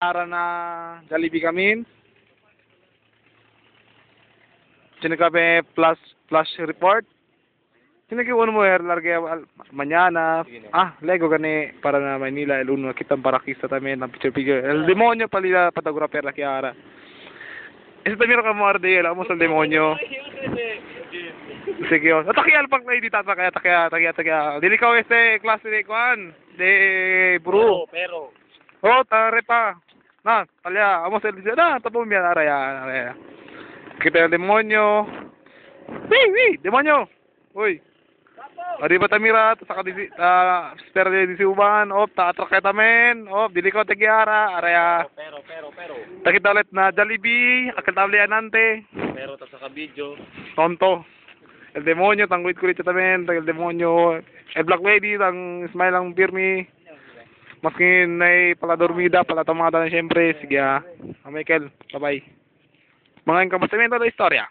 Ara na Jollibee kami. Kami plus plus report. Sino kay uno mo er larga al- mañana. Ah, lego gani para na Manila el uno kita para kista también ang picture picture. El demonyo pala photographer la Chiara. Ese también ka mo arde la mo sa demonyo. Sige, oh. Takial pag na hindi tata kaya takiya takiya takiya. Dili ka este klase de kwan. De bro. pero. Tare pa. Na, talya, amo sa dice, na, tapo mi araya, araya. Kita yung demonyo. Wee, wee, demonyo. Uy. Adi ba tamira, sa kadisi, ah, spare de disi uban, op, ta atrak kay tamen, op, dili ko tagiara, araya. Pero, pero, pero. Takita ulit na Jollibee, akal table anante, Pero ta sa kabidyo. tonto. El demonyo, tangwit ko rito tamen, tag el demonyo. El black lady, tang smile ang pirmi. Maski na pala dormida, pala tamada na siyempre. Sige ah. Ah, Michael, bye-bye. Mga inkabasamento na istorya.